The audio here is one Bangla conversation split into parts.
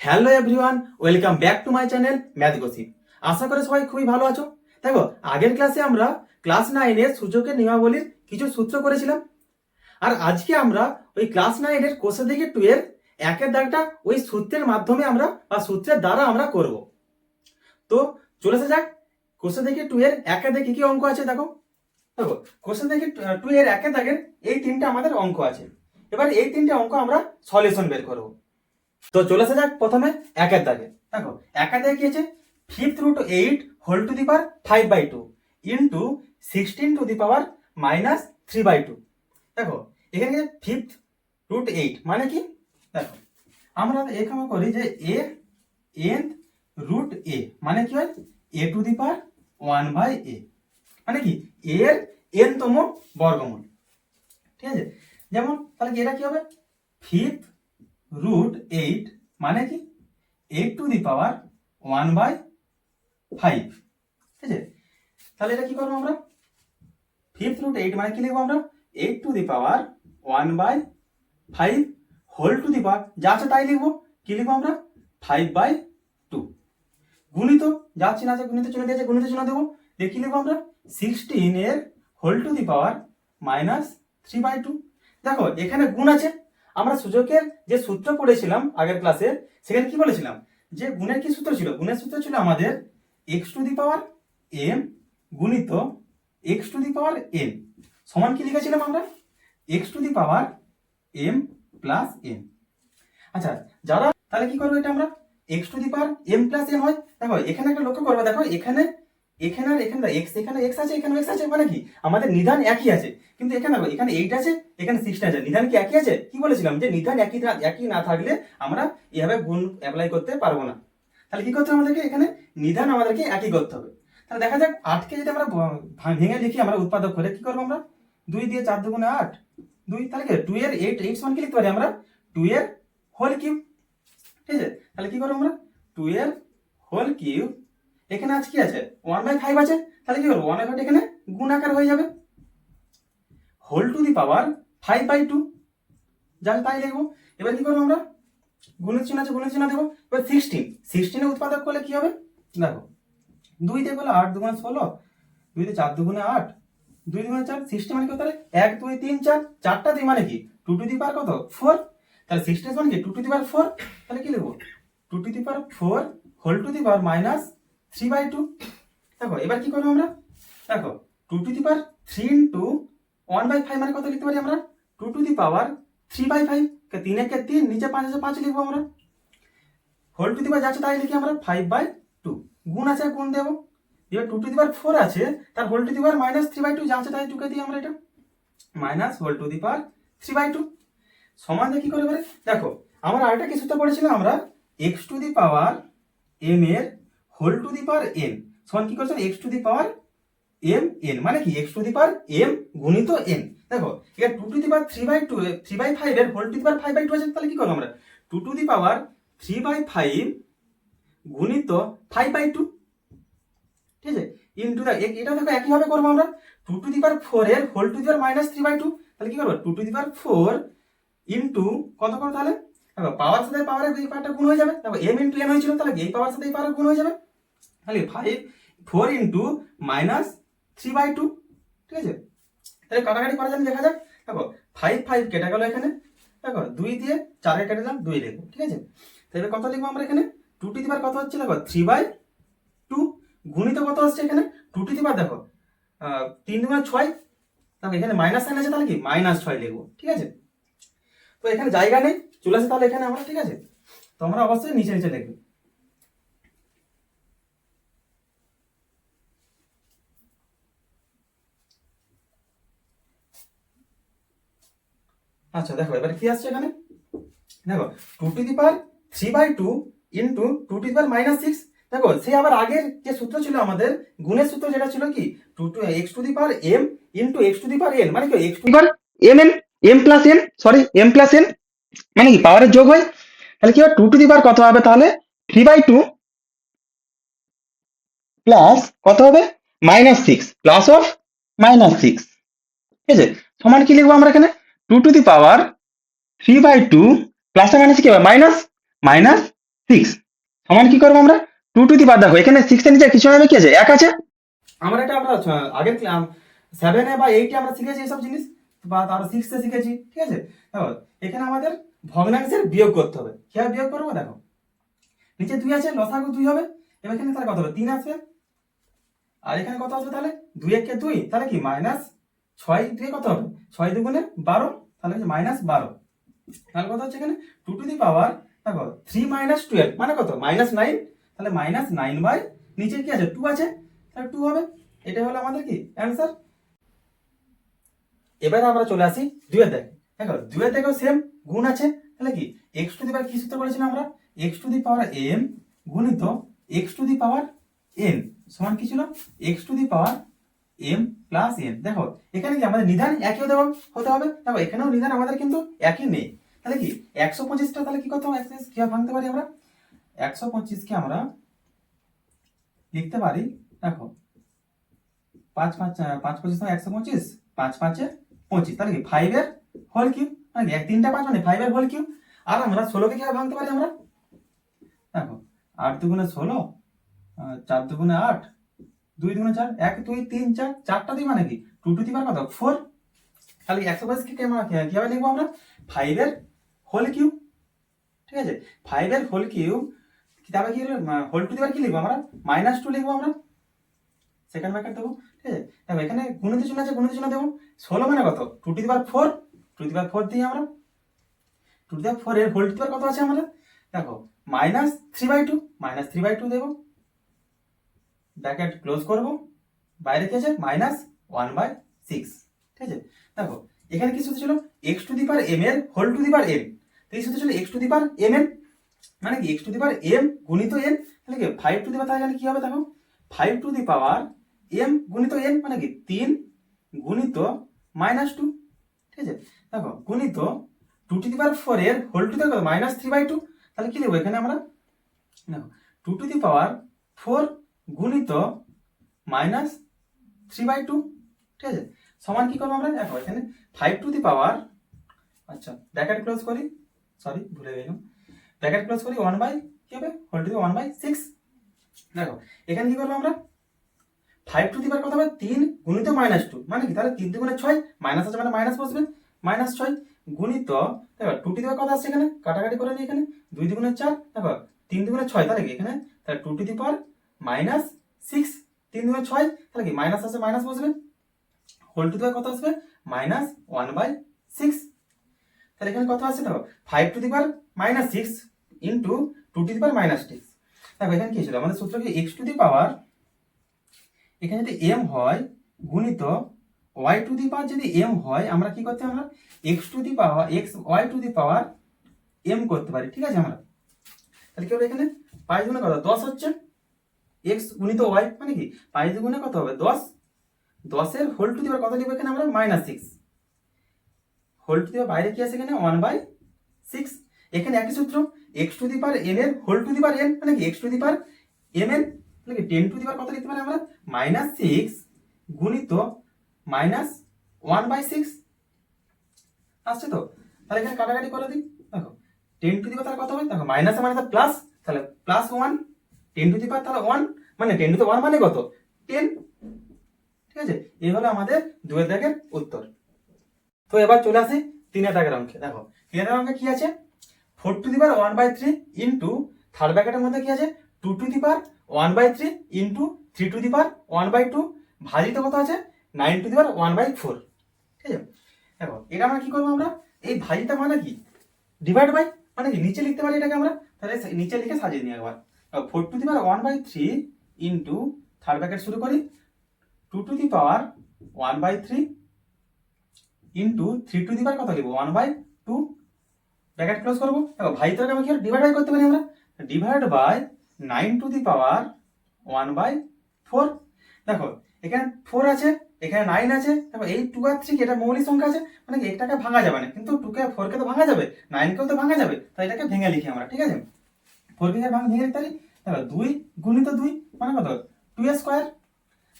Hello everyone welcome back to my channel math gossip আশা করে সবাই খুবই ভালো আছো। দেখো, আগের ক্লাসে আমরা ক্লাস নাইনের সূচকের নিয়মাবলীর কিছু সূত্র করেছিলাম। আর আজকে আমরা ওই ক্লাস নাইনের কোষে থেকে টু এর একের দাগটা ওই সূত্রের মাধ্যমে আমরা বা সূত্রের দ্বারা আমরা করব। তো চলে আসা যাক কোষে থেকে টু এর একের দাগে কি অঙ্ক আছে দেখো। দেখো কোষে থেকে টু এর একের দাগের এই তিনটা আমাদের অঙ্ক আছে। এবার এই তিনটে অঙ্ক আমরা সলিউশন বের করব। তো চলে আসা যাক প্রথমে একের দাগে। দেখো, একের দাগে কি আছে? Fifth root eight whole to the power five by two into sixteen to the power minus three by two দেখো, এখানে ফিফথ রুট এইট মানে কি? দেখো, আমরা এখানে করি যে এ এন রুট এ মানে কি হয়? A to the power one by a মানে কি? এর এন তম বর্গমূল। ঠিক আছে? যেমন, তাহলে কি, এটা কি হবে? ফিফথ রুট এইট মানে কি? Eight to the power one by five ঠিক আছে? তাহলে এটা কি করব আমরা? ফিফথ রুট এইট মানে কি লিখব আমরা? Eight to the power one by five whole to the power যা আছে তাই লিখব। কি লিখব আমরা? ফাইভ বাই টু গুণিত, যা চিহ্ন আছে গুণিত চিহ্ন দিয়েছে, গুণিত চিহ্ন দেবো। কি লিখব আমরা? সিক্সটিন এর whole to the power minus three by two দেখো, এখানে গুণ আছে আমরা সূচকের যে সূত্র পড়েছিলাম আগের ক্লাসে সেখানে কি বলেছিলাম? যে গুণের কি সূত্র ছিল? গুণের সূত্র ছিল আমাদের x to the power m গুণিত x to the power n সমান কি লিখেছিলাম আমরা? X to the power m plus n আচ্ছা যারা, তাহলে কি করব এটা আমরা? X to the power m plus n হয়। দেখো, এখানে একটা লক্ষ্য করব। দেখো, এখানে এখানে আর এখানে এক্স এখানে এক্স আছে এখানে এক্স আছে মানে কি? আমাদের নিধান একই আছে। কিন্তু এখানে এখানে এইট আছে, এখানে সিক্সটিন আছে। নিধান কি একই আছে? কি বলেছিলাম? যে নিধান একই একই না থাকলে আমরা এভাবে গুণ অ্যাপ্লাই করতে পারব না। তাহলে কি করতে হবে আমাদেরকে? এখানে নিধান আমাদেরকে একই করতে হবে। তাহলে দেখা যাক আটকে যদি আমরা ভেঙে লিখি, আমরা উৎপাদক করে কি করব আমরা? দুই দিয়ে চার দুগুণে আট। দুই, তাহলে কি? টু এর এইট এইট সমান কি লিখতে পারি আমরা? টু এর হোল কিউব ঠিক আছে? তাহলে কি করব আমরা? টু এর হোল কিউব এখানে আজ কি আছে? ওয়ান বাই ফাইভ আছে? তাহলে কি করব? ওয়ান বাই এখানে গুণ আকার হয়ে যাবে। Whole to the power five by two যা তাই লিখব। এবার কি করব আমরা? গুণের চিহ্ন আছে, গুণের চিহ্ন দেবো। এবার সিক্সটিন সিক্সটিনে উৎপাদক করলে কি হবে? দেখো, দুই দিয়ে করলে আট দুগুণে ষোলো, দুই দিয়ে চার দুগুণে আট, দুই দুগুণে চার সিক্সটি মানে কি তাহলে এক, দুই, তিন, চার। চারটা দুই মানে কি? টু টু দি পার কত? ফোর তাহলে সিক্সটিন মানে কি? Two to the power four তাহলে কি লিখব? Two to the power four whole to the power minus three by two দেখো, এবার কি করব আমরা? দেখো two to the power three into one by five মানে কত লিখতে পারি আমরা? Two to the power three by five তিন একে তিন, নিচে পাঁচ আছে, পাঁচ লিখব আমরা। হোল টু দি পাওয়ার যাচ্ছে, তাই লিখি আমরা ফাইভ বাই টু গুণ আছে, গুণ দেবো। এবার two to the power four আছে, তার whole to the power minus three by two যা আছে, তাই টুকে দিই আমরা এটা। Minus whole to the power three by two সমান কি করে এবারে। দেখো, আমরা আরেকটা কি সূত্র পড়েছিলাম আমরা x to the power m এর whole to the power n সমান কি করছেন? X to the power m n মানে কি? X to the power m গুণিত এন দেখো এবার two to the power three by two three by five এর whole to the power five by two আছে, তাহলে কি করব আমরা? Two to the power three by five গুণিত ফাইভ বাই টু ঠিক আছে? ইন্টু দা এটা দেখো একইভাবে করব আমরা। Two to the power four এর whole to the power minus three by two তাহলে কি করব? Two to the power four into কত করো তাহলে? দেখো পাওয়ার সাথে পাওয়ারের এই পাওয়ারটা গুণ হয়ে যাবে। দেখো এম ইন্টু এন হয়েছিল, তাহলে এই পাওয়ার সাথে এই পাওয়ার গুণ হয়ে যাবে। তাহলে five four into minus three by two ঠিক আছে? তাহলে কাটাকাটি করা যাবে, দেখা যাক। দেখো ফাইভ ফাইভ কেটে গেল এখানে। দেখো, দুই দিয়ে চারে কেটে দিলাম, দুই লিখব, ঠিক আছে? তাহলে কত লিখব আমরা এখানে? টু টি দিবার কত হচ্ছে, দেখো থ্রি বাই টু গুণিত কত হচ্ছে এখানে? টু টি দিবার, দেখো তিন দুগুণে ছয়, দেখো, এখানে মাইনাস সাইন আছে, তাহলে কি? মাইনাস ছয় লিখব, ঠিক আছে? তো এখানে জায়গা নেই, চলে আসে তাহলে এখানে আমরা, ঠিক আছে? তো আমরা অবশ্যই নিচে নিচে লিখব। আচ্ছা দেখো, এবার কি আসছে এখানে? দেখো two to the power three by two into two to the power minus six দেখো, সে আবার আগের যে সূত্র ছিল আমাদের, গুণের সূত্র যেটা ছিল কি? Two two x to the power m into x to the power n মানে কি x to power m n m plus n sorry m plus n মানে কি পাওয়ারের যোগ হয়। তাহলে কি হবে? টু টু দি পাওয়ার কত হবে তাহলে? থ্রি বাই টু প্লাস কত হবে? Minus six plus of minus six ঠিক আছে? সমান কি লিখব আমরা এখানে? Two to the power three by two plus minus কি হবে? মাইনাস মাইনাস সিক্স সমান কি করব আমরা? টু টু দি পাওয়ার দেখো এখানে সিক্স নিচে কিছু হবে কি আছে? এক আছে? আমরা এটা আমরা আগের সেভেনে বা এইটে আমরা শিখেছি এইসব জিনিস, বা তার সিক্সে শিখেছি, ঠিক আছে? দেখো এখানে আমাদের ভগ্নাংশের বিয়োগ করতে হবে। কীভাবে বিয়োগ করব? দেখো। নিচে দুই আছে, লসাগু দুই হবে। এবার এখানে তাহলে কত হবে? তিন আসবে। আর এখানে কত আসবে তাহলে? দুই একে দুই। তাহলে কি? মাইনাস ছয় দিয়ে কত হবে? ছয় দুগুণে বারো, তাহলে হচ্ছে মাইনাস বারো? তাহলে কত হচ্ছে এখানে? টু টু দি পাওয়ার দেখো থ্রি মাইনাস টুয়েলভ মানে কত? মাইনাস নাইন তাহলে মাইনাস নাইন বাই নিচে কি আছে? টু আছে, তাহলে টু হবে। এটা হলো আমাদের কি? অ্যান্সার এবার আমরা চলে আসি দুয়ের দেখে দেখো দুয়ের দেখেও সেম গুণ আছে। তাহলে কি? এক্স টু দি পাওয়ার কি সূত্র করেছিলাম আমরা? X to the power m গুণিত x to the power n সমান কি ছিল? X to the power m plus n দেখো, এখানে কি আমাদের নিধান একই হতে হবে হতে হবে? দেখো, এখানেও নিধান আমাদের কিন্তু একই নেই। তাহলে কি? একশো পঁচিশটা তাহলে কি করতে হবে? একশো ভাঙতে পারি আমরা? একশো পঁচিশকে আমরা লিখতে পারি, দেখো, পাঁচ পাঁচ পাঁচ পঁচিশ একশো পঁচিশ, পাঁচ পাঁচে পঁচিশ। তাহলে কি? ফাইভের হোল কিউ মানে এক, তিনটা পাঁচ মানে ফাইভের হোল কিউ আর আমরা ষোলোকে কীভাবে ভাঙতে পারি আমরা? দেখো, আট দুগুণে ষোলো চার দুগুণে আট দুই দুগুণে চার, এক, দুই, তিন, চার, চারটা দুই মানে কি? টু টু দিবার কত ফোর তাহলে একশো পঁচিশকে আমরা কি- কীভাবে লিখব আমরা? ফাইভের হোল কিউ ঠিক আছে? ফাইভের হোল কিউ তারপরে কি হোল? টু দিবার কি লিখব আমরা? মাইনাস টু লিখব আমরা। সেকেন্ড ব্র্যাকেট দেবো। ঠিক আছে? দেখো, এখানে গুণিত চিহ্ন আছে, গুণিত চিহ্ন দেবো। ষোলো মানে কত? Two to the power four to the power four দিই আমরা। টু দিবার ফোর এর হোল টু দিবার কত আছে আমাদের? দেখো minus three by two minus three by two দেবো। ব্র্যাকেট ক্লোজ করব। বাইরে কি আছে? Minus one by six. ঠিক আছে? দেখো, এখানে কি সূত্র ছিল? X to the power m এর whole to the power m এই সূত্র ছিল x to the power m n মানে কি? X to the power m গুণিত এন তাহলে কি? ফাইভ টু দি পার তাহলে কি হবে দেখো? Five to the power m গুণিত এন মানে কি? তিন গুণিত মাইনাস টু ঠিক আছে? দেখো, গুণিত two to the power four এর whole to the power minus three by two তাহলে কি লিখব এখানে আমরা? দেখো two to the power four গুণিত মাইনাস থ্রি বাই টু ঠিক আছে? সমান কি করব আমরা? দেখো, এখানে ফাইভ টু দি পাওয়ার আচ্ছা ব্র্যাকেট ক্লোজ করি সরি ভুলে গেলাম। ব্র্যাকেট ক্লোজ করি ওয়ান বাই কি হবে? Whole to the one by six দেখো, এখানে কি করব আমরা? ফাইভ টু দিবার কথা হবে? তিন গুণিত মাইনাস টু মানে কি? তাহলে তিন দুগুণে ছয় মাইনাস আছে মানে মাইনাস বসবে মাইনাস ছয়। গুণিত, দেখো টু টি দিবার কথা আছে এখানে? কাটাকাটি করে নি এখানে। দুই দুগুণে চার, দেখো, তিন দুগুণে ছয়, তাহলে কি এখানে? তাহলে two to the power minus six, তিন দুগুণে ছয়, তাহলে কি মাইনাস আছে মাইনাস বসবে? হোল টু দিবার কত আসবে? Minus one by six. তাহলে এখানে কত আছে দেখো, five to the power minus six into two to the power minus six. দেখো এখানে কি ছিল? আমাদের সূত্র কি? এক্স টু দি পাওয়ার, এখানে যদি এম হয় গুণিত ওয়াই টু দি পাওয়ার যদি এম হয়, আমরা কি করতে আমরা x to the power, x y to the power m করতে পারি, ঠিক আছে আমরা? তাহলে কি হবে এখানে? পাঁচ দুগুণে কত? দশ হচ্ছে। এক্স গুণিত ওয়াই মানে কি? পাঁচ দুগুণে কত হবে? দশ। দশের হোল টু দিবার কত লিখব এখানে আমরা? মাইনাস সিক্স হোল টু দিবার বাইরে কি আছে এখানে? ওয়ান বাই সিক্স এখানে একই সূত্র। X to the power n এর whole to the power n মানে কি? X to the power m n তাহলে কি? টেন টু দি পার কত লিখতে পারি আমরা? মাইনাস সিক্স গুণিত মাইনাস ওয়ান বাই সিক্স আসছে তো? তাহলে এখানে কাটাকাটি করে দিই। দেখো টেন টু দি পার তাহলে কত হবে? দেখো মাইনাস মানে প্লাস তাহলে plus one ten to the power তাহলে ওয়ান মানে টেন টু দি ওয়ান মানে কত? টেন ঠিক আছে? এই হলো আমাদের দুয়ের দাগের উত্তর। তো এবার চলে আসি তিনের দাগের অঙ্কে দেখো, তিনের অঙ্কে কি আছে? Four to the power one by three into third ব্র্যাকেটের মধ্যে কি আছে? Two to the power one by three into three to the power one by two ভাজিত কত আছে? Nine to the power one by four ঠিক আছে? দেখো, এটা আমরা কি করব আমরা? এই ভাজিটা মানে কি? ডিভাইড বাই মানে কি? নিচে লিখতে পারি এটাকে আমরা? তাহলে নিচে লিখে সাজিয়ে নিই একবার। Four to the power one by three into third bracket শুরু করি। Two to the power one by three into three to the power কত লিখব? One by two bracket close করব। দেখো ভাই তো আমি কি ডিভাইড বাই করতে পারি আমরা। Divide by nine to the power one by four দেখো, এখানে ফোর আছে, এখানে নাইন আছে। দেখো, এই টু আর থ্রি এটা মৌলিক সংখ্যা আছে মানে কি, একটাকে ভাঙা যাবে না। কিন্তু টুকে ফোরকে তো ভাঙা যাবে নাইনকেও তো ভাঙা যাবে। তাই এটাকে ভেঙে লিখি আমরা, ঠিক আছে? ফোরকে ভাঙ ভেঙে লিখতে পারি দেখো দুই গুণিত দুই মানে কত? টু স্কোয়ার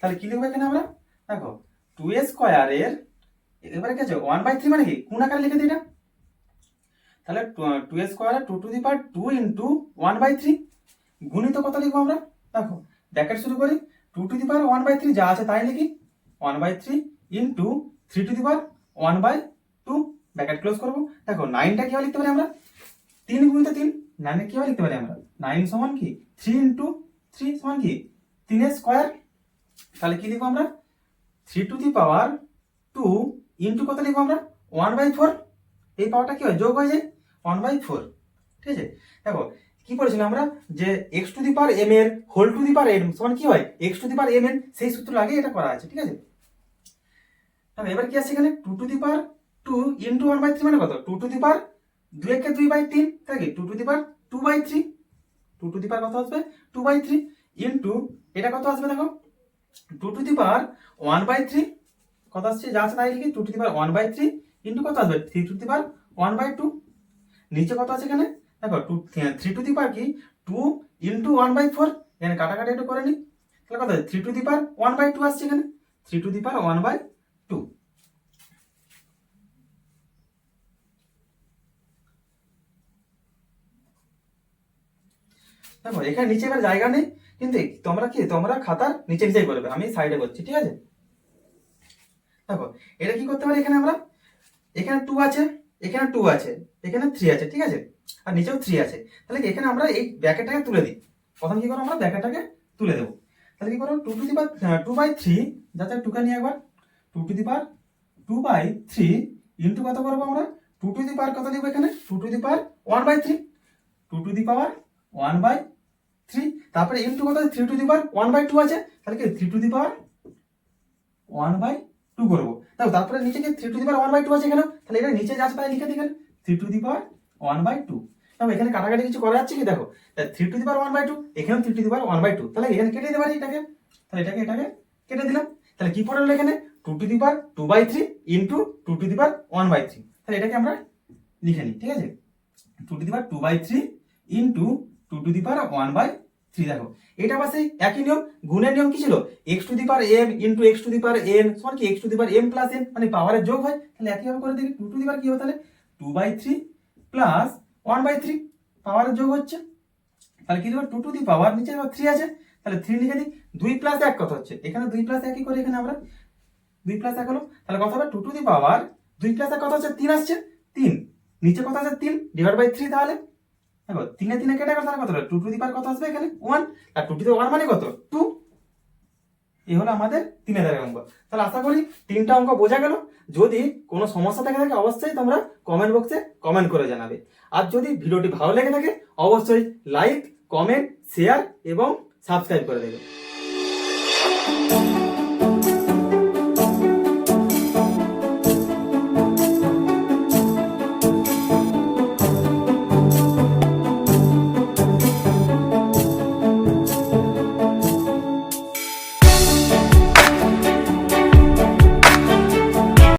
তাহলে কি লিখব এখানে আমরা? দেখো টু স্কোয়ারের এবারে কি আছে? ওয়ান বাই থ্রি মানে কি? কোন আকারে লিখে দিই তাহলে টু স্কোয়ারে two to the power two into one by three গুণিত কত লিখব আমরা? দেখো, ব্র্যাকেট শুরু করি। Two to the power one by three যা আছে তাই লিখি। One by three into three to the power one by two bracket close করব। দেখো নাইনটা কীভাবে লিখতে পারি আমরা? তিন গুণিত তিন নাইনে কীভাবে লিখতে পারি আমরা? নাইন সমান কি? থ্রি ইন্টু থ্রি সমান কি? তিনের স্কোয়ার তাহলে কি লিখব আমরা? Three to the power two into কত লিখব আমরা? ওয়ান বাই ফোর এই পাওয়ারটা কি হয়? যোগ হয়ে যায়। ওয়ান বাই ফোর ঠিক আছে? দেখো, কি করেছিলাম আমরা? যে x to the power m এর whole to the power n সমান কি হয়? X to the power m n সেই সূত্র আগে এটা করা আছে, ঠিক আছে? এবার কি আছে এখানে? Two to the power two into one by three মানে কত? টু টু দি পাওয়ার দুই একে দুই বাই তিন, তাই two to the power two by three two to the power কত আসবে? টু বাই থ্রি ইন্টু এটা কত আসবে দেখো? Two to the power one by three কত আসছে? যা আছে তাই লিখি two to the power one by three into কত আসবে? Three to the power one by two নিচে কত আছে এখানে? দেখো two three to the power কি? Two into one by four এখানে কাটাকাটি একটু করে নি। তাহলে কত three to the power one by two আসছে এখানে। Three to the power one by two দেখো এখানে নিচে এবার জায়গা নেই, কিন্তু তোমরা কি, তোমরা খাতার নিচে নিচেই করবে আমি সাইডে করছি, ঠিক আছে? দেখো, এটা কি করতে পারি এখানে আমরা? এখানে টু আছে, এখানে টু আছে, এখানে থ্রি আছে, ঠিক আছে? আর নিচেও থ্রি আছে। তাহলে এখানে আমরা এই ব্যাকেটটাকে তুলে দিই। প্রথম কি করব আমরা? ব্যাকেটটাকে তুলে দেবো। তাহলে কি করব two to the power two by three যাতে টুকে নিয়ে একবার two to the power two by three into কত করব আমরা? টু টু দি পার কত দিব এখানে? Two to the power one by three two to the power one by three তারপরে ইন্টু কত three to the power one by two আছে। তাহলে কি three to the power one by two করব। দেখো, তারপরে নিচে কি three to the power one by two আছে এখানে তাহলে এটা নিচে যাচ্ছে তাই লিখে দিই three to the power one by two দেখো, এখানে কাটাকাটি কিছু করা যাচ্ছে কি? দেখো three to the power one by two এখানেও three to the power one by two তাহলে এখানে কেটে দিতে পারি এটাকে। তাহলে এটাকে এটাকে কেটে দিলাম। তাহলে কি পড়ে এখানে? Two to the power two by three into two to the power one by three তাহলে এটাকে আমরা লিখে নিই, ঠিক আছে? Two to the power two by three into two to the power one by three দেখো। এটা আবার সেই একই নিয়ম, গুণের নিয়ম কি ছিল? X to the power m into x to the power n সমান কি? X to the power m plus n মানে পাওয়ারের যোগ হয়। তাহলে একইভাবে করে দেখি টু টু দি পাওয়ার কি হবে তাহলে? Two by three plus one by three পাওয়ারের যোগ হচ্ছে। তাহলে কি দেবো? টু টু দি পাওয়ার নিচে আবার থ্রি আছে। তাহলে থ্রি লিখে দিই, দুই প্লাস এক কত হচ্ছে? এখানে দুই প্লাস একই করে এখানে আমরা। দুই প্লাস এক হলো, তাহলে কত হবে? টু টু দি পাওয়ার দুই প্লাস এক কত হচ্ছে? তিন আসছে। তিন। নিচে কত আছে? তিন ডিভাইড বাই থ্রি তাহলে? দেখো তিনে তিনে কেটে গেল, তাহলে কত টু টু দি পাওয়ার কত আসবে এখানে? ওয়ান আর টু টু ওয়ান মানে কত? টু এই হলো আমাদের তিন হাজারের অঙ্ক। তাহলে আশা করি তিনটা অঙ্ক বোঝা গেল। যদি কোনো সমস্যা থেকে থাকে, অবশ্যই তোমরা কমেন্ট বক্সে কমেন্ট করে জানাবে। আর যদি ভিডিওটি ভালো লেগে থাকে, অবশ্যই লাইক কমেন্ট শেয়ার এবং সাবস্ক্রাইব করে দেবে।